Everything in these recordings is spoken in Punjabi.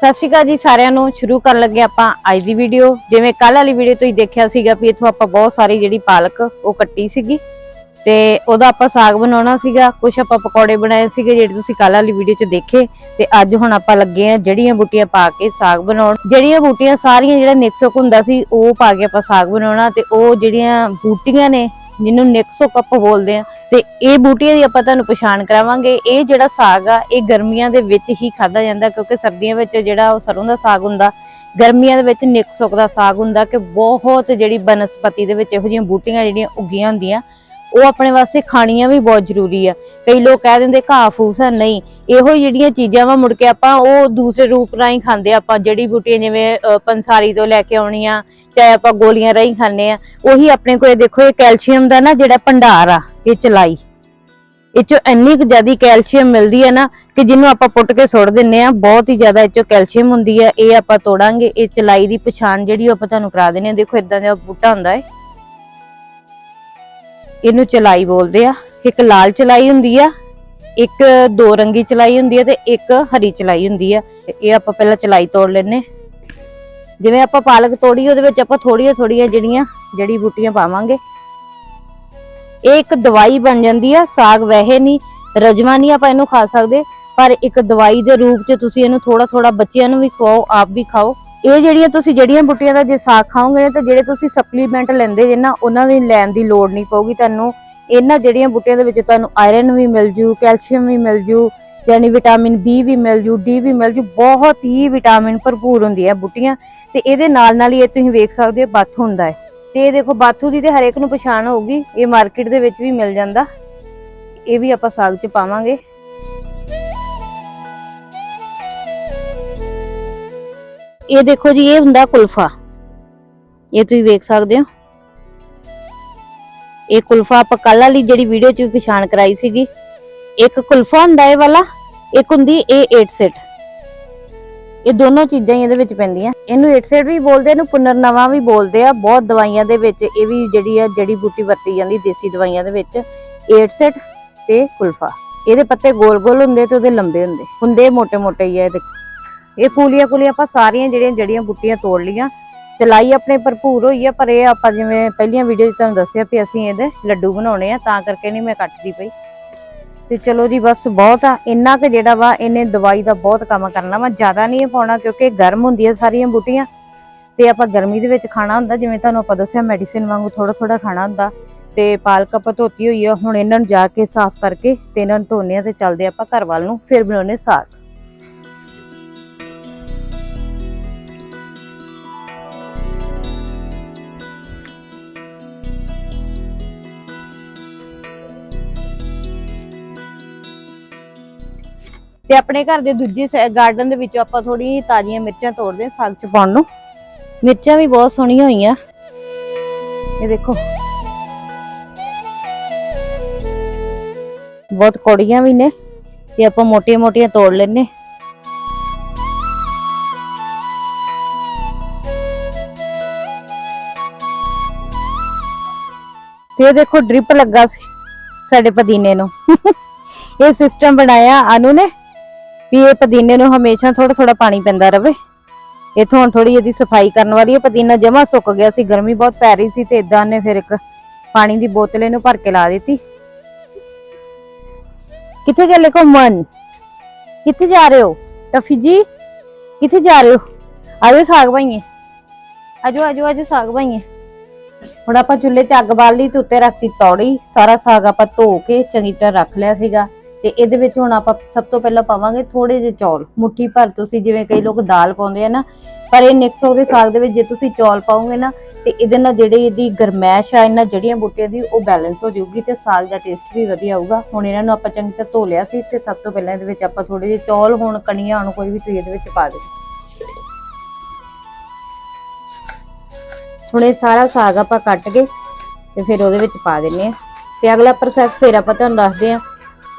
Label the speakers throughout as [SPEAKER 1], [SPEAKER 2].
[SPEAKER 1] ਸਤਿ ਸ਼੍ਰੀ ਅਕਾਲ ਜੀ ਸਾਰਿਆਂ ਨੂੰ। ਸ਼ੁਰੂ ਕਰਨ ਲੱਗੇ ਆਪਾਂ ਅੱਜ ਦੀ ਵੀਡੀਓ ਜਿਵੇਂ ਕੱਲ ਵਾਲੀ ਵੀਡੀਓ ਤੁਸੀਂ ਦੇਖਿਆ ਸੀਗਾ ਵੀ ਇੱਥੋਂ ਆਪਾਂ ਬਹੁਤ ਸਾਰੀ ਜਿਹੜੀ ਪਾਲਕ ਉਹ ਕੱਟੀ ਸੀਗੀ। ਤੇ ਉਹਦਾ ਆਪਾਂ ਸਾਗ ਬਣਾਉਣਾ ਸੀਗਾ। ਕੁਝ ਆਪਾਂ ਪਕੌੜੇ ਬਣਾਏ ਸੀਗੇ ਜਿਹੜੇ ਤੁਸੀਂ ਕੱਲ ਵਾਲੀ ਵੀਡੀਓ 'ਚ ਦੇਖੇ। ਤੇ ਅੱਜ ਹੁਣ ਆਪਾਂ ਲੱਗੇ ਆ ਜੜੀਆਂ ਬੂਟੀਆਂ ਪਾ ਕੇ ਸਾਗ ਬਣਾਉਣ। ਜਿਹੜੀਆਂ ਬੂਟੀਆਂ ਸਾਰੀਆਂ ਜਿਹੜਾ ਨਿਕਸੋਕ ਹੁੰਦਾ ਸੀ, ਉਹ ਪਾ ਕੇ ਆਪਾਂ ਸਾਗ ਬਣਾਉਣਾ। ਤੇ ਉਹ ਜਿਹੜੀਆਂ ਬੂਟੀਆਂ ਨੇ ਜਿਹਨੂੰ ਨਿਕਸੋਕ ਆਪਾਂ ਬੋਲਦੇ ਆ ਤੇ ਇਹ ਬੂਟੀਆਂ ਦੀ ਆਪਾਂ ਤੁਹਾਨੂੰ ਪਛਾਣ ਕਰਾਵਾਂਗੇ। ਇਹ ਜਿਹੜਾ ਸਾਗ ਆ, ਇਹ ਗਰਮੀਆਂ ਦੇ ਵਿੱਚ ਹੀ ਖਾਦਾ ਜਾਂਦਾ ਕਿਉਂਕਿ ਸਰਦੀਆਂ ਵਿੱਚ ਜਿਹੜਾ ਉਹ ਸਰੋਂ ਦਾ ਸਾਗ ਹੁੰਦਾ, ਗਰਮੀਆਂ ਦੇ ਵਿੱਚ ਨਿਕਸੁਕ ਦਾ ਸਾਗ ਹੁੰਦਾ ਕਿ ਬਹੁਤ ਜਿਹੜੀ ਬਨਸਪਤੀ ਦੇ ਵਿੱਚ ਇਹੋ ਜਿਹੀਆਂ ਬੂਟੀਆਂ ਜਿਹੜੀਆਂ ਉੱਗੀਆਂ ਹੁੰਦੀਆਂ, ਉਹ ਆਪਣੇ ਵਾਸਤੇ ਖਾਣੀਆਂ ਵੀ ਬਹੁਤ ਜ਼ਰੂਰੀ ਆ। ਕਈ ਲੋਕ ਕਹਿ ਦਿੰਦੇ, ਘਾਹ ਫੂਸ ਆ, ਨਹੀਂ, ਇਹੋ ਜਿਹੜੀਆਂ ਚੀਜ਼ਾਂ ਵਾ ਮੁੜ ਕੇ ਆਪਾਂ ਉਹ ਦੂਸਰੇ ਰੂਪ ਰਾਹੀਂ ਖਾਂਦੇ ਆ ਆਪਾਂ, ਜੜੀ ਬੂਟੀਆਂ ਜਿਵੇਂ ਪੰਸਾਰੀ ਤੋਂ ਲੈ ਕੇ ਆਉਣੀਆਂ ਚਾਹੇ ਆਪਾਂ ਗੋਲੀਆਂ ਰਾਹੀਂ ਖਾਂਦੇ ਆ ਉਹੀ ਆਪਣੇ ਕੋਲ ਦੇਖੋ, ਇਹ ਕੈਲਸ਼ੀਅਮ ਦਾ ਨਾ ਜਿਹੜਾ ਭੰਡਾਰ ਆ, ਇਹ ਚਲਾਈ। ਇਹ ਚੋਂ ਇੰਨੀ ਕੁ ਜ਼ਿਆਦਾ ਕੈਲਸ਼ੀਅਮ ਮਿਲਦੀ ਹੈ ਨਾ ਕਿ ਜਿਹਨੂੰ ਆਪਾਂ ਪੁੱਟ ਕੇ ਸੁੱਟ ਦਿੰਨੇ ਆ ਬਹੁਤ ਹੀ ਜ਼ਿਆਦਾ ਇਹ ਚੋਂ ਕੈਲਸ਼ੀਅਮ ਹੁੰਦੀ ਹੈ, ਇਹ ਆਪਾਂ ਤੋੜਾਂਗੇ, ਇਹ ਚਲਾਈ ਦੀ ਪਛਾਣ ਜਿਹੜੀ ਉਹ ਆਪਾਂ ਤੁਹਾਨੂੰ ਕਰਾ ਦਿੰਨੇ ਆ ਦੇਖੋ ਇਦਾਂ ਦਾ ਬੂਟਾ ਹੁੰਦਾ ਹੈ। ਇਹਨੂੰ ਚਲਾਈ ਬੋਲਦੇ ਆ। ਇੱਕ ਲਾਲ ਚਲਾਈ ਹੁੰਦੀ ਆ, ਇੱਕ ਦੋ ਰੰਗੀ ਚਲਾਈ ਹੁੰਦੀ ਆ ਤੇ ਇੱਕ ਹਰੀ ਚਲਾਈ ਹੁੰਦੀ ਆ। ਤੇ ਇਹ ਆਪਾਂ ਪਹਿਲਾਂ ਚਲਾਈ ਤੋੜ ਲੈਨੇ ਜਿਵੇਂ ਆਪਾਂ ਪਾਲਕ ਤੋੜੀ, ਉਹਦੇ ਵਿੱਚ ਆਪਾਂ ਥੋੜੀਆਂ ਥੋੜੀਆਂ ਜਿਹੜੀਆਂ ਜੜੀ ਬੂਟੀਆਂ ਪਾਵਾਂਗੇ। ਇਹ ਇੱਕ ਦਵਾਈ ਬਣ ਜਾਂਦੀ ਆ, ਸਾਗ ਵੈਸੇ ਨਹੀਂ ਰਜਮਾ ਨਹੀਂ ਆਪਾਂ ਇਹਨੂੰ ਖਾ ਸਕਦੇ, ਪਰ ਇੱਕ ਦਵਾਈ ਦੇ ਰੂਪ 'ਚ ਤੁਸੀਂ ਇਹਨੂੰ ਥੋੜਾ ਥੋੜਾ ਬੱਚਿਆਂ ਨੂੰ ਵੀ ਖਵਾਓ, ਆਪ ਵੀ ਖਾਓ। ਇਹ ਜਿਹੜੀਆਂ ਤੁਸੀਂ ਜੜੀਆਂ ਬੂਟੀਆਂ ਦਾ ਜੇ ਸਾਗ ਖਾਓਗੇ ਤਾਂ ਜਿਹੜੇ ਤੁਸੀਂ ਸਪਲੀਮੈਂਟ ਲੈਂਦੇ ਜੇ ਨਾ, ਉਹਨਾਂ ਦੀ ਲੈਣ ਦੀ ਲੋੜ ਨਹੀਂ ਪਊਗੀ ਤੁਹਾਨੂੰ। ਇਹਨਾਂ ਜਿਹੜੀਆਂ ਬੂਟੀਆਂ ਦੇ ਵਿੱਚ ਤੁਹਾਨੂੰ ਆਇਰਨ ਵੀ ਮਿਲ ਜੂ ਕੈਲਸ਼ੀਅਮ ਵੀ ਮਿਲ ਜੂ ਯਾਨੀ ਵਿਟਾਮਿਨ ਬੀ ਵੀ ਮਿਲ ਜੂ ਡੀ ਵੀ ਮਿਲ ਜੂ, ਬਹੁਤ ਹੀ ਵਿਟਾਮਿਨ ਭਰਪੂਰ ਹੁੰਦੀ ਹੈ ਬੂਟੀਆਂ। ਤੇ ਇਹਦੇ ਨਾਲ ਨਾਲ ਹੀ ਇਹ ਤੁਸੀਂ ਵੇਖ ਸਕਦੇ ਹੋ ਬਾਥੂ ਹੁੰਦਾ ਹੈ। ਤੇ ਇਹ ਦੇਖੋ, ਬਾਥੂ ਦੀ ਤੇ ਹਰੇਕ ਨੂੰ ਪਛਾਣ ਹੋਊਗੀ, ਇਹ ਮਾਰਕੀਟ ਦੇ ਵਿੱਚ ਵੀ ਮਿਲ ਜਾਂਦਾ। ਇਹ ਵੀ ਆਪਾਂ ਸਾਗ 'ਚ ਪਾਵਾਂਗੇ। ਇਹ ਦੇਖੋ ਜੀ, ਇਹ ਹੁੰਦਾ ਕੁਲਫਾ। ਇਹ ਤੁਸੀਂ ਵੇਖ ਸਕਦੇ ਹੋ। ਇਹ ਕੁਲਫਾ ਆਪਾਂ ਕੱਲ ਵਾਲੀ ਜਿਹੜੀ ਵੀਡੀਓ 'ਚ ਵੀ ਪਛਾਣ ਕਰਾਈ ਸੀਗੀ। ਇੱਕ ਕੁਲਫਾ ਹੁੰਦਾ ਇਹ ਵਾਲਾ, ਇੱਕ ਹੁੰਦੀ ਇਹ 8 ਸੈਟ ਇਹ ਦੋਨੋਂ ਚੀਜ਼ਾਂ ਹੀ ਇਹਦੇ ਵਿੱਚ ਪੈਂਦੀਆਂ। ਇਹਨੂੰ 8 ਸੈਟ ਵੀ ਬੋਲਦੇ ਇਹਨੂੰ ਪੁਨਰ ਨਵਾਂ ਵੀ ਬੋਲਦੇ ਆ। ਬਹੁਤ ਦਵਾਈਆਂ ਦੇ ਵਿੱਚ ਇਹ ਵੀ ਜਿਹੜੀ ਆ, ਜੜੀ ਬੂਟੀ ਵਰਤੀ ਜਾਂਦੀ, ਦੇਸੀ ਦਵਾਈਆਂ ਦੇ ਵਿੱਚ। 8 ਸੈਟ ਤੇ ਕੁਲਫਾ। ਇਹਦੇ ਪੱਤੇ ਗੋਲ-ਗੋਲ ਹੁੰਦੇ ਤੇ ਉਹਦੇ ਲੰਬੇ ਹੁੰਦੇ। ਹੁੰਦੇ ਮੋਟੇ ਮੋਟੇ ਹੀ ਆ ਇਹਦੇ ਇਹ ਫੂਲੀਆਂ ਫੂਲੀਆਂ ਆਪਾਂ ਸਾਰੀਆਂ ਜਿਹੜੀਆਂ ਜੜੀਆਂ ਬੂਟੀਆਂ ਤੋੜ ਲੀਆਂ ਚਲਾਈ ਆਪਣੇ ਭਰਪੂਰ ਹੋਈ ਆ, ਪਰ ਇਹ ਆਪਾਂ ਜਿਵੇਂ ਪਹਿਲੀਆਂ ਵੀਡੀਓ 'ਚ ਤੁਹਾਨੂੰ ਦੱਸਿਆ ਵੀ ਅਸੀਂ ਇਹਦੇ ਲੱਡੂ ਬਣਾਉਣੇ ਆ, ਤਾਂ ਕਰਕੇ ਨਹੀਂ ਮੈਂ ਕੱਟਦੀ ਪਈ। ਤੇ ਚਲੋ ਜੀ ਬਸ ਬਹੁਤ ਆ, ਇੰਨਾ ਕੁ ਜਿਹੜਾ ਵਾ ਇਹਨੇ ਦਵਾਈ ਦਾ ਬਹੁਤ ਕੰਮ ਕਰਨਾ ਵਾ, ਜ਼ਿਆਦਾ ਨਹੀਂ ਪਾਉਣਾ ਕਿਉਂਕਿ ਇਹ ਗਰਮ ਹੁੰਦੀਆਂ ਸਾਰੀਆਂ ਬੂਟੀਆਂ ਤੇ ਆਪਾਂ ਗਰਮੀ ਦੇ ਵਿੱਚ ਖਾਣਾ ਹੁੰਦਾ, ਜਿਵੇਂ ਤੁਹਾਨੂੰ ਆਪਾਂ ਦੱਸਿਆ ਮੈਡੀਸਿਨ ਵਾਂਗੂ ਥੋੜਾ ਥੋੜਾ ਖਾਣਾ ਹੁੰਦਾ ਤੇ ਪਾਲਕ ਆਪਾਂ ਧੋਤੀ ਹੋਈ ਆ, ਹੁਣ ਇਹਨਾਂ ਨੂੰ ਜਾ ਕੇ ਸਾਫ਼ ਕਰਕੇ ਤੇ ਇਹਨਾਂ ਨੂੰ ਧੋਨੇ ਆ ਤੇ ਚੱਲਦੇ ਆਪਾਂ ਘਰ ਵੱਲ ਨੂੰ, ਫਿਰ ਬਣਾਉਨੇ ਸਾਗ। ਤੇ ਆਪਣੇ ਘਰ ਦੇ ਦੂਜੇ ਗਾਰਡਨ ਦੇ ਵਿੱਚੋਂ ਆਪਾਂ ਥੋੜੀ ਤਾਜ਼ੀਆਂ ਮਿਰਚਾਂ ਤੋੜਦੇ ਹਾਂ ਸਾਗ ਚ ਪਾਉਣ ਨੂੰ। ਮਿਰਚਾਂ ਵੀ ਬਹੁਤ ਸੋਹਣੀਆਂ ਹੋਈਆਂ। ਇਹ ਦੇਖੋ। ਬਹੁਤ ਕੌੜੀਆਂ ਵੀ ਨੇ ਤੇ ਆਪਾਂ ਮੋਟੀਆਂ ਮੋਟੀਆਂ ਤੋੜ ਲੈਨੇ ਤੇ ਇਹ ਦੇਖੋ ਡ੍ਰਿਪ ਲੱਗਾ ਸੀ ਸਾਡੇ ਪਦੀਨੇ ਨੂੰ। ਇਹ ਸਿਸਟਮ ਬਣਾਇਆ ਅਨੂ ਨੇ। ਵੀ ਇਹ ਪੁਦੀਨੇ ਨੂੰ ਹਮੇਸ਼ਾ ਥੋੜਾ ਥੋੜਾ ਪਾਣੀ ਪੈਂਦਾ ਰਵੇ। ਇਥੋਂ ਹੁਣ ਥੋੜੀ ਇਹਦੀ ਸਫ਼ਾਈ ਕਰਨ ਵਾਲੀ ਹੈ ਪੁਦੀਨਾ ਜਮਾ ਸੁੱਕ ਗਿਆ ਸੀ, ਗਰਮੀ ਬਹੁਤ ਪੈ ਰਹੀ ਸੀ ਤੇ ਇਦਾਂ ਨੇ ਫਿਰ ਇੱਕ ਪਾਣੀ ਦੀ ਬੋਤਲ ਇਹਨੂੰ ਭਰ ਕੇ ਲਾ ਦਿੱਤੀ। ਕਿੱਥੇ ਚੱਲੇ ਘੁੰਮਣ? ਕਿੱਥੇ ਜਾ ਰਹੇ ਹੋ? ਟਫੀ ਜੀ, ਕਿੱਥੇ ਜਾ ਰਹੇ ਹੋ? ਆਜੋ ਸਾਗ ਭਾਈਏ ਆਜੋ ਆਜੋ ਆਜੋ ਸਾਗ ਭਾਈਏ ਹੁਣ ਆਪਾਂ ਚੁੱਲ੍ਹੇ 'ਚ ਅੱਗ ਬਾਲ ਲਈ ਤੇ ਉੱਤੇ ਰੱਖਤੀ ਤੌੜੀ। ਸਾਰਾ ਸਾਗ ਆਪਾਂ ਧੋ ਕੇ ਚੰਗੀ ਤਰ੍ਹਾਂ ਰੱਖ ਲਿਆ ਸੀਗਾ। ਤੇ ਇਹਦੇ ਵਿੱਚ ਹੁਣ ਆਪਾਂ ਸਭ ਤੋਂ ਪਹਿਲਾਂ ਪਾਵਾਂਗੇ ਥੋੜੇ ਜਿਹੇ ਚੌਲ। ਮੁੱਠੀ ਭਰ ਤੁਸੀਂ ਜਿਵੇਂ ਕਈ ਲੋਕ ਦਾਲ ਪਾਉਂਦੇ ਆ ਨਾ, ਪਰ ਇਹ ਨਿਕਸੋ ਦੇ ਸਾਗ ਦੇ ਵਿੱਚ ਜੇ ਤੁਸੀਂ ਚੌਲ ਪਾਓਗੇ ਨਾ, ਤੇ ਇਹਦੇ ਨਾਲ ਜਿਹੜੀ ਇਹਦੀ ਗਰਮੈਸ਼ ਆ, ਇਹਨਾਂ ਜੜੀਆਂ ਬੂਟੀਆਂ ਦੀ, ਉਹ ਬੈਲੈਂਸ ਹੋ ਜਾਊਗੀ ਤੇ ਸਾਗ ਦਾ ਟੇਸਟ ਵੀ ਵਧੀਆ ਆਊਗਾ। ਹੁਣ ਇਹਨਾਂ ਨੂੰ ਆਪਾਂ ਚੰਗੀ ਤਰ੍ਹਾਂ ਧੋ ਲਿਆ ਸੀ ਤੇ ਸਭ ਤੋਂ ਪਹਿਲਾਂ ਇਹਦੇ ਵਿੱਚ ਆਪਾਂ ਥੋੜੇ ਜਿਹੇ ਚੌਲ, ਹੋਣ ਕਣੀਆਂ, ਹੋਣ ਕੋਈ ਵੀ ਤੁਸੀਂ ਇਹਦੇ ਵਿੱਚ ਪਾ ਦਿਓ। ਹੁਣ ਇਹ ਸਾਰਾ ਸਾਗ ਆਪਾਂ ਕੱਟ ਕੇ ਤੇ ਫਿਰ ਉਹਦੇ ਵਿੱਚ ਪਾ ਦਿੰਨੇ ਆ ਤੇ ਅਗਲਾ ਪ੍ਰੋਸੈਸ ਫਿਰ ਆਪਾਂ ਤੁਹਾਨੂੰ ਦੱਸਦੇ ਆ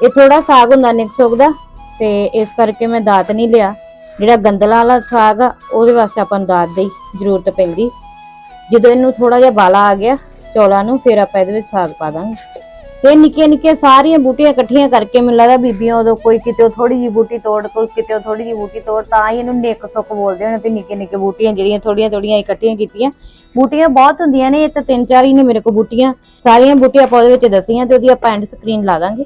[SPEAKER 1] ਇਹ ਥੋੜਾ ਸਾਗ ਹੁੰਦਾ ਨਿਕਸੋਗ ਦਾ ਤੇ ਇਸ ਕਰਕੇ ਮੈਂ ਦਾਤ ਨਹੀਂ ਲਿਆ। ਜਿਹੜਾ ਗੰਦਲਾ ਵਾਲਾ ਸਾਗ ਆ, ਉਹਦੇ ਵਾਸਤੇ ਆਪਾਂ ਨੂੰ ਦਾਤ ਦੀ ਜ਼ਰੂਰਤ ਪੈਂਦੀ। ਜਦੋਂ ਇਹਨੂੰ ਥੋੜਾ ਜਿਹਾ ਬਾਲਾ ਆ ਗਿਆ ਚੌਲਾਂ ਨੂੰ, ਫਿਰ ਆਪਾਂ ਇਹਦੇ ਵਿੱਚ ਸਾਗ ਪਾ ਦਾਂਗੇ। ਤੇ ਨਿੱਕੀਆਂ ਨਿੱਕੀਆਂ ਸਾਰੀਆਂ ਬੂਟੀਆਂ ਇਕੱਠੀਆਂ ਕਰਕੇ ਮੈਨੂੰ ਲੱਗਦਾ ਬੀਬੀਆਂ ਉਦੋਂ ਕੋਈ ਕਿਤੇ ਥੋੜੀ ਜੀ ਬੂਟੀ ਤੋੜ, ਕੋਈ ਕਿਤੇ ਥੋੜੀ ਜੀ ਬੂਟੀ ਤੋੜ, ਤਾਂ ਹੀ ਇਹਨੂੰ ਨਿੱਕ ਸੁੱਕ ਬੋਲਦੇ ਹੋਣੇ ਵੀ ਨਿੱਕੇ ਨਿੱਕੇ ਬੂਟੀਆਂ ਜਿਹੜੀਆਂ ਥੋੜੀਆਂ ਥੋੜੀਆਂ ਇਕੱਠੀਆਂ ਕੀਤੀਆਂ। ਬੂਟੀਆਂ ਬਹੁਤ ਹੁੰਦੀਆਂ ਨੇ, ਇਹ ਤਾਂ ਤਿੰਨ ਚਾਰ ਹੀ ਨੇ ਮੇਰੇ ਕੋਲ ਬੂਟੀਆਂ। ਸਾਰੀਆਂ ਬੂਟੀਆਂ ਆਪਾਂ ਉਹਦੇ ਵਿੱਚ ਦਸੀਆਂ ਤੇ ਉਹਦੀ ਆਪਾਂ ਐਂਡ ਸਕਰੀਨ ਲਾ ਦਾਂਗੇ।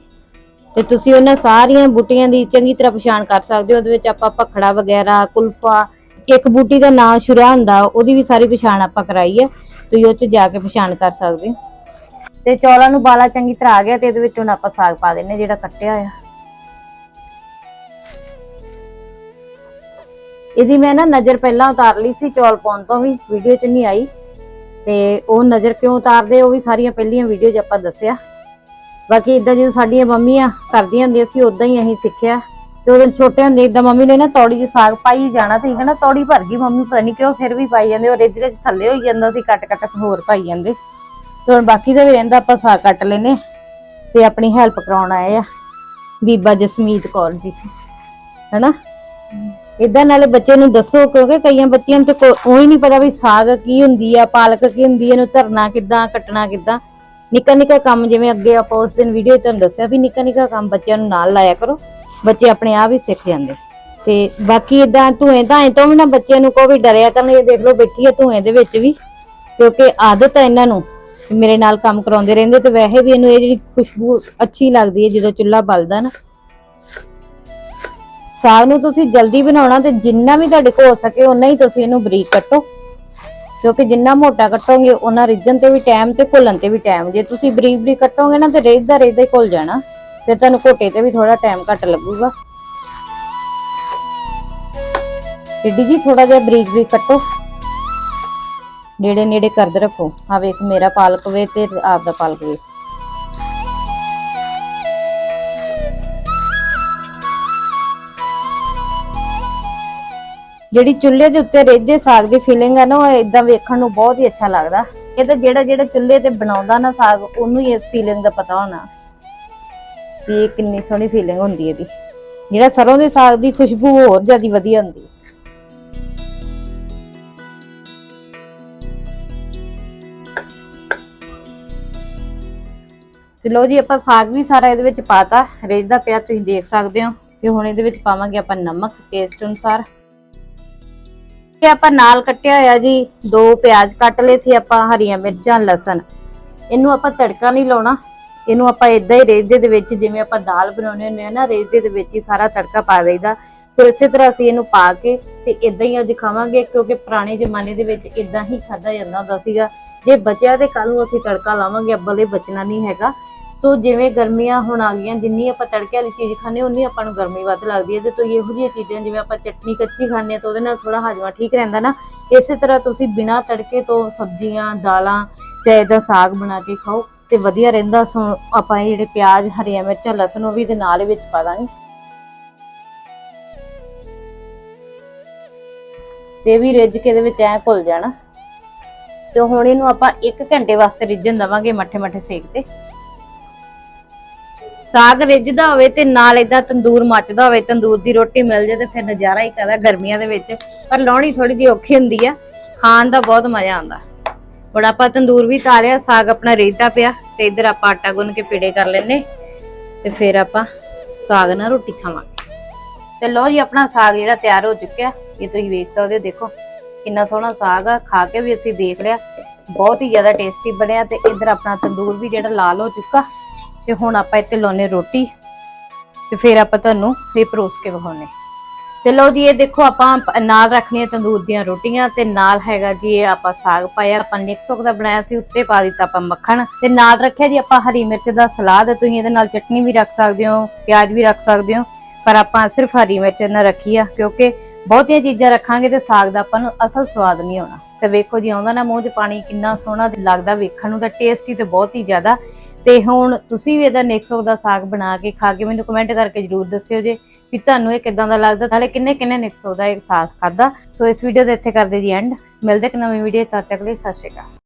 [SPEAKER 1] ਤੇ ਤੁਸੀਂ ਉਹਨਾਂ ਸਾਰੀਆਂ ਬੂਟੀਆਂ ਦੀ ਚੰਗੀ ਤਰ੍ਹਾਂ ਪਛਾਣ ਕਰ ਸਕਦੇ ਹੋ। ਉਹਦੇ ਵਿੱਚ ਆਪਾਂ ਪਖੜਾ ਵਗੈਰਾ, ਕੁਲਫਾ, ਇੱਕ ਬੂਟੀ ਦਾ ਨਾਂ ਸ਼ੁਰਾ ਹੁੰਦਾ, ਉਹਦੀ ਵੀ ਸਾਰੀ ਪਛਾਣ ਆਪਾਂ ਕਰਾਈ ਹੈ। ਤੁਸੀਂ ਉਹ 'ਚ ਜਾ ਕੇ ਪਛਾਣ ਕਰ ਸਕਦੇ ਹੋ। ਤੇ ਚੌਲਾਂ ਨੂੰ ਬਾਲਾ ਚੰਗੀ ਤਰ੍ਹਾਂ ਆ ਗਿਆ ਤੇ ਇਹਦੇ ਵਿੱਚ ਹੁਣ ਆਪਾਂ ਸਾਗ ਪਾ ਦਿੰਨੇ ਜਿਹੜਾ ਕੱਟਿਆ ਹੋਇਆ। ਇਹਦੀ ਮੈਂ ਨਾ ਨਜ਼ਰ ਪਹਿਲਾਂ ਉਤਾਰ ਲਈ ਸੀ, ਚੌਲ ਪਾਉਣ ਤੋਂ ਵੀ, ਵੀਡੀਓ 'ਚ ਨਹੀਂ ਆਈ। ਤੇ ਉਹ ਨਜ਼ਰ ਕਿਉਂ ਉਤਾਰਦੇ, ਉਹ ਵੀ ਸਾਰੀਆਂ ਪਹਿਲੀਆਂ ਵੀਡੀਓ 'ਚ ਆਪਾਂ ਦੱਸਿਆ। ਬਾਕੀ ਇਦਾਂ ਜਦੋਂ ਸਾਡੀਆਂ ਮੰਮੀਆਂ ਕਰਦੀਆਂ ਹੁੰਦੀਆਂ ਸੀ ਉਦਾਂ ਹੀ ਅਸੀਂ ਸਿੱਖਿਆ। ਤੇ ਉਦੋਂ ਛੋਟੇ ਹੁੰਦੇ ਇਦਾਂ ਮੰਮੀ ਨੇ ਨਾ ਤੌੜੀ 'ਚ ਸਾਗ ਪਾਈ ਜਾਣਾ ਤੇ ਨਾ ਤੌੜੀ ਭਰ ਗਈ ਮੰਮੀ, ਪਤਾ ਨਹੀਂ ਕਿਉਂ ਫਿਰ ਵੀ ਪਾਈ ਜਾਂਦੇ ਉਹ ਰੇਜੇ ਥੱਲੇ ਹੋਈ ਜਾਂਦਾ ਸੀ ਕੱਟ ਕੱਟ ਹੋਰ ਪਾਈ ਜਾਂਦੇ। ਤੇ ਹੁਣ ਬਾਕੀ ਦਾ ਵੀ ਰਹਿੰਦਾ, ਆਪਾਂ ਸਾਗ ਕੱਟ ਲੈਨੇ ਤੇ ਆਪਣੀ ਹੈਲਪ ਕਰਾਉਣ ਆਏ ਆ, ਬੀਬਾ ਜਸਮੀਤ ਕੌਰ ਜੀ। ਹੈਨਾ? ਇਦਾਂ ਨਾਲੇ ਬੱਚੇ ਨੂੰ ਦੱਸੋ, ਕਿਉਂਕਿ ਕਈਆਂ ਬੱਚਿਆਂ ਨੂੰ ਤੇ ਉਹ ਹੀ ਨਹੀਂ ਪਤਾ ਵੀ ਸਾਗ ਕੀ ਹੁੰਦੀ ਆ, ਪਾਲਕ ਕੀ ਹੁੰਦੀ ਆ, ਇਹਨੂੰ ਧਰਨਾ ਕਿੱਦਾਂ, ਕੱਟਣਾ ਕਿੱਦਾਂ। ਨਿੱਕਾ ਨਿੱਕਾ ਕੰਮ ਜਿਵੇਂ ਅੱਗੇ ਆਪਾਂ ਉਸ ਦਿਨ ਵੀਡੀਓ ਤੁਹਾਨੂੰ ਦੱਸਿਆ ਵੀ ਨਿੱਕਾ ਨਿੱਕਾ ਕੰਮ ਬੱਚਿਆਂ ਨੂੰ ਨਾਲ ਲਾਇਆ ਕਰੋ, ਬੱਚੇ ਆਪਣੇ ਆਪ ਹੀ ਸਿੱਖ ਜਾਂਦੇ। ਤੇ ਬਾਕੀ ਇਦਾਂ ਧੂਏ ਧਾਏ ਤੋਂ ਵੀ ਨਾ ਬੱਚਿਆਂ ਨੂੰ ਕੋਈ ਡਰਿਆ ਕਰਨ, ਇਹ ਦੇਖ ਲਓ ਬੈਠੀ ਹੈ ਧੂਏ ਦੇ ਵਿੱਚ ਵੀ, ਕਿਉਂਕਿ ਆਦਤ ਹੈ ਇਹਨਾਂ ਨੂੰ ਮੇਰੇ ਨਾਲ ਕੰਮ ਕਰਾਉਂਦੇ ਰਹਿੰਦੇ ਤੇ ਵੈਸੇ ਵੀ ਇਹਨੂੰ ਇਹ ਜਿਹੜੀ ਖੁਸ਼ਬੂ ਅੱਛੀ ਲੱਗਦੀ ਹੈ, ਜਦੋਂ ਚੁੱਲ੍ਹਾ ਬਲਦਾ ਨਾ। ਸਾਗ ਨੂੰ ਤੁਸੀਂ ਜਲਦੀ ਬਣਾਉਣਾ ਤੇ ਜਿੰਨਾ ਵੀ ਤੁਹਾਡੇ ਕੋਲ ਹੋ ਸਕੇ ਉਨਾ ਹੀ ਤੁਸੀਂ ਇਹਨੂੰ ਬਰੀਕ ਕੱਟੋ। ਕਿਉਂਕਿ ਜਿੰਨਾ ਮੋਟਾ ਕੱਟੋਗੇ, ਉਹਨਾਂ ਰਿੱਝਣ ਤੇ ਵੀ ਟਾਈਮ ਤੇ ਘੁੱਲਣ ਤੇ ਵੀ ਟਾਈਮ ਜੇ ਤੁਸੀਂ ਬਰੀਕ ਬਰੀਕ ਕੱਟੋਗੇ ਨਾ, ਤੇ ਰੇਜ਼ਦਾ ਰੇਜ਼ਦਾ ਹੀ ਘੁੱਲ ਜਾਣਾ। ਤੇ ਤੁਹਾਨੂੰ ਘੋਟੇ ਤੇ ਵੀ ਥੋੜਾ ਟਾਈਮ ਘੱਟ ਲੱਗੂਗਾ। ਟਿੱਡੀ ਜੀ ਥੋੜਾ ਜਿਹਾ ਬਰੀਕ ਬਰੀਕ ਕੱਟੋ। ਨੇੜੇ ਨੇੜੇ ਕਰਦੇ ਰੱਖੋ। ਆ ਵੇਖ, ਮੇਰਾ ਪਾਲਕ ਵੇ ਤੇ ਆਪ ਦਾ ਪਾਲਕ ਵੇ। ਜਿਹੜੀ ਚੁੱਲ੍ਹੇ ਦੇ ਉੱਤੇ ਰੇਜੇ ਸਾਗ ਦੀ ਫੀਲਿੰਗ ਹੈ ਨਾ, ਉਹ ਇਦਾਂ ਵੇਖਣ ਨੂੰ ਬਹੁਤ ਹੀ ਅੱਛਾ ਲੱਗਦਾ। ਇਹ ਤਾਂ ਜਿਹੜਾ ਜਿਹੜਾ ਚੁੱਲ੍ਹੇ ਤੇ ਬਣਾਉਂਦਾ ਨਾ ਸਾਗ, ਉਹਨੂੰ ਹੀ ਇਸ ਫੀਲਿੰਗ ਦਾ ਪਤਾ ਹੋਣਾ ਵੀ ਇਹ ਕਿੰਨੀ ਸੋਹਣੀ ਫੀਲਿੰਗ ਹੁੰਦੀ ਇਹਦੀ। ਜਿਹੜਾ ਸਰੋਂ ਦੇ ਸਾਗ ਦੀ ਖੁਸ਼ਬੂ ਹੋਰ ਜ਼ਿਆਦਾ ਵਧੀਆ ਹੁੰਦੀ। ਹੈ ਤੇ ਲੋ ਜੀ, ਆਪਾਂ ਸਾਗ ਵੀ ਸਾਰਾ ਇਹਦੇ ਵਿੱਚ ਪਾਤਾ। ਰੇਜਦਾ ਪਿਆ, ਤੁਸੀਂ ਦੇਖ ਸਕਦੇ ਹੋ ਤੇ ਹੁਣ ਇਹਦੇ ਵਿੱਚ ਪਾਵਾਂਗੇ ਆਪਾਂ ਨਮਕ ਟੇਸਟ ਅਨੁਸਾਰ। ਤੇ ਆਪਾਂ ਨਾਲ ਕੱਟਿਆ ਹੋਇਆ ਜੀ, ਦੋ ਪਿਆਜ਼ ਕੱਟ ਲਏ ਸੀ ਆਪਾਂ, ਹਰੀਆਂ ਮਿਰਚਾਂ, ਲਸਣ। ਇਹਨੂੰ ਆਪਾਂ ਤੜਕਾ ਨਹੀਂ ਲਾਉਣਾ। ਇਹਨੂੰ ਆਪਾਂ ਇਦਾਂ ਹੀ ਰੇਜਦੇ ਦੇ ਵਿੱਚ, ਜਿਵੇਂ ਆਪਾਂ ਦਾਲ ਬਣਾਉਂਦੇ ਹੁੰਦੇ ਆ ਨਾ, ਰੇਜੇ ਦੇ ਵਿੱਚ ਹੀ ਸਾਰਾ ਤੜਕਾ ਪਾ ਦੇਈਦਾ। ਸੋ ਇਸੇ ਤਰ੍ਹਾਂ ਅਸੀਂ ਇਹਨੂੰ ਪਾ ਕੇ ਤੇ ਇਦਾਂ ਹੀ ਅੱਜ ਖਾਵਾਂਗੇ, ਕਿਉਂਕਿ ਪੁਰਾਣੇ ਜ਼ਮਾਨੇ ਦੇ ਵਿੱਚ ਇਦਾਂ ਹੀ ਖਾਦਾ ਜਾਂਦਾ ਹੁੰਦਾ ਸੀਗਾ। ਜੇ ਬਚਿਆ ਤੇ ਕੱਲ ਨੂੰ ਅਸੀਂ ਤੜਕਾ ਲਾਵਾਂਗੇ, ਅੱਬਲੇ ਬਚਣਾ ਨਹੀਂ ਹੈਗਾ। ਸੋ ਜਿਵੇਂ ਗਰਮੀਆਂ ਹੁਣ ਆ ਗਈਆਂ, ਜਿੰਨੀ ਆਪਾਂ ਤੜਕੇ ਵਾਲੀ ਚੀਜ਼ ਖਾਂਦੇ, ਉਨੀ ਆਪਾਂ ਨੂੰ ਗਰਮੀ ਵੱਧ ਲੱਗਦੀ ਹੈ। ਤੇ ਤੁਸੀਂ ਇਹੋ ਜਿਹੀਆਂ ਚੀਜ਼ਾਂ, ਜਿਵੇਂ ਆਪਾਂ ਚਟਨੀ ਕੱਚੀ ਖਾਂਦੇ ਆ ਤਾਂ ਉਹਦੇ ਨਾਲ ਥੋੜਾ ਹਾਜ਼ਮਾ ਠੀਕ ਰਹਿੰਦਾ ਨਾ। ਇਸੇ ਤਰ੍ਹਾਂ ਤੁਸੀਂ ਬਿਨਾਂ ਤੜਕੇ ਤੋਂ ਸਬਜ਼ੀਆਂ, ਦਾਲਾਂ ਤੇ ਇਹਦਾ ਸਾਗ ਬਣਾ ਕੇ ਖਾਓ ਤੇ ਵਧੀਆ ਰਹਿੰਦਾ। ਸੋ ਆਪਾਂ ਇਹ ਜਿਹੜੇ ਪਿਆਜ਼, ਹਰੀਆਂ ਮਿਰਚਾਂ, ਲਸਣ, ਉਹ ਵੀ ਦੇ ਨਾਲ ਵਿੱਚ ਪਾ ਦਾਂਗੇ। ਤੇ ਵੀ ਰਿੱਝ ਕੇ ਇਹਦੇ ਵਿੱਚ ਐ ਘੁਲ ਜਾਣਾ। ਤੇ ਹੁਣ ਇਹਨੂੰ ਆਪਾਂ 1 ਘੰਟੇ ਵਾਸਤੇ ਰਿੱਝਣ ਦਵਾਂਗੇ ਮੱਠੇ ਮੱਠੇ ਸੇਕ ਤੇ। ਸਾਗ ਰਿੱਝਦਾ ਹੋਵੇ ਤੇ ਨਾਲ ਇਦਾਂ ਤੰਦੂਰ ਮੱਚਦਾ ਹੋਵੇ, ਤੰਦੂਰ ਦੀ ਰੋਟੀ ਮਿਲ ਜੇ ਤੇ ਫਿਰ ਨਜ਼ਾਰਾ ਹੀ ਕਰਦਾ ਗਰਮੀਆਂ ਦੇ ਵਿੱਚ। ਪਰ ਲਾਉਣੀ ਥੋੜੀ ਜਿਹੀ ਔਖੀ ਹੁੰਦੀ ਆ, ਖਾਣ ਦਾ ਬਹੁਤ ਮਜ਼ਾ ਆਉਂਦਾ। ਹੁਣ ਆਪਾਂ ਤੰਦੂਰ ਵੀ ਤਾਰਿਆ ਸਾਗ ਆਪਣਾ ਰਿੱਝਦਾ ਪਿਆ ਤੇ ਇੱਧਰ ਆਪਾਂ ਆਟਾ ਗੁੰਨ ਕੇ ਪੀੜੇ ਕਰ ਲੈਨੇ ਤੇ ਫਿਰ ਆਪਾਂ ਸਾਗ ਨਾਲ ਰੋਟੀ ਖਾਵਾਂਗੇ। ਤੇ ਲੋ ਜੀ, ਆਪਣਾ ਸਾਗ ਜਿਹੜਾ ਤਿਆਰ ਹੋ ਚੁੱਕਿਆ, ਇਹ ਤੁਸੀਂ ਵੇਖ ਸਕਦੇ ਹੋ, ਦੇਖੋ ਕਿੰਨਾ ਸੋਹਣਾ ਸਾਗ ਆ, ਖਾ ਕੇ ਵੀ ਅਸੀਂ ਦੇਖ ਲਿਆ। ਬਹੁਤ ਹੀ ਜ਼ਿਆਦਾ ਟੇਸਟੀ ਬਣਿਆ ਤੇ ਇੱਧਰ ਆਪਣਾ ਤੰਦੂਰ ਵੀ ਜਿਹੜਾ ਲਾਲ ਹੋ ਚੁੱਕਾ। ਤੇ ਹੁਣ ਆਪਾਂ ਇੱਥੇ ਲਾਉਨੇ ਰੋਟੀ ਤੇ ਫਿਰ ਆਪਾਂ ਤੁਹਾਨੂੰ ਇਹ ਪਰੋਸ ਕੇ ਵਿਖਾਉਨੇ ਤੇ ਲਓ ਜੀ, ਇਹ ਦੇਖੋ ਆਪਾਂ ਨਾਲ ਰੱਖਣੀਆਂ ਤੰਦੂਰ ਦੀਆਂ ਰੋਟੀਆਂ ਤੇ ਨਾਲ ਹੈਗਾ ਜੀ ਇਹ ਆਪਾਂ ਸਾਗ ਪਾਇਆ, ਆਪਾਂ ਨਿਕਸੋਕ ਦਾ ਬਣਾਇਆ ਸੀ, ਉੱਤੇ ਪਾ ਦਿੱਤਾ ਆਪਾਂ ਮੱਖਣ ਤੇ ਨਾਲ ਰੱਖਿਆ ਜੀ ਆਪਾਂ ਹਰੀ ਮਿਰਚ ਦਾ ਸਲਾਦ, ਤੁਸੀਂ ਇਹਦੇ ਨਾਲ ਚਟਨੀ ਵੀ ਰੱਖ ਸਕਦੇ ਹੋ, ਪਿਆਜ਼ ਵੀ ਰੱਖ ਸਕਦੇ ਹੋ, ਪਰ ਆਪਾਂ ਸਿਰਫ ਹਰੀ ਮਿਰਚ ਨਾਲ ਰੱਖੀ ਆ, ਕਿਉਂਕਿ ਬਹੁਤੀਆਂ ਚੀਜ਼ਾਂ ਰੱਖਾਂਗੇ ਤੇ ਸਾਗ ਦਾ ਆਪਾਂ ਨੂੰ ਅਸਲ ਸਵਾਦ ਨਹੀਂ ਆਉਣਾ। ਤੇ ਵੇਖੋ ਜੀ, ਆਉਂਦਾ ਨਾ ਮੂੰਹ 'ਚ ਪਾਣੀ ਕਿੰਨਾ ਸੋਹਣਾ ਲੱਗਦਾ ਵੇਖਣ ਨੂੰ ਤਾਂ ਟੇਸਟੀ ਤੇ ਬਹੁਤ ਹੀ ਜ਼ਿਆਦਾ ਤੇ ਹੁਣ ਤੁਸੀਂ ਵੀ ਇਹਦਾ ਨਿਕਸੋਕ ਦਾ ਸਾਗ ਬਣਾ ਕੇ ਖਾ ਕੇ ਮੈਨੂੰ ਕਮੈਂਟ ਕਰਕੇ ਜਰੂਰ ਦੱਸਿਓ ਜੇ ਵੀ ਤੁਹਾਨੂੰ ਇਹ ਕਿਦਾਂ ਦਾ ਲੱਗਦਾ। ਨਾਲੇ ਕਿੰਨੇ ਕਿੰਨੇ ਨਿਕਸੋਕ ਦਾ ਇਹ ਸਾਗ ਖਾਦਾ ਸੋ ਇਸ ਵੀਡੀਓ ਦੇ ਇੱਥੇ ਕਰਦੇ ਜੀ ਐਂਡ ਮਿਲਦੇ ਇੱਕ ਨਵੀਂ ਵੀਡੀਓ ਤਦ ਤੱਕ ਲਈ ਸਤਿ ਸ਼੍ਰੀ ਅਕਾਲ।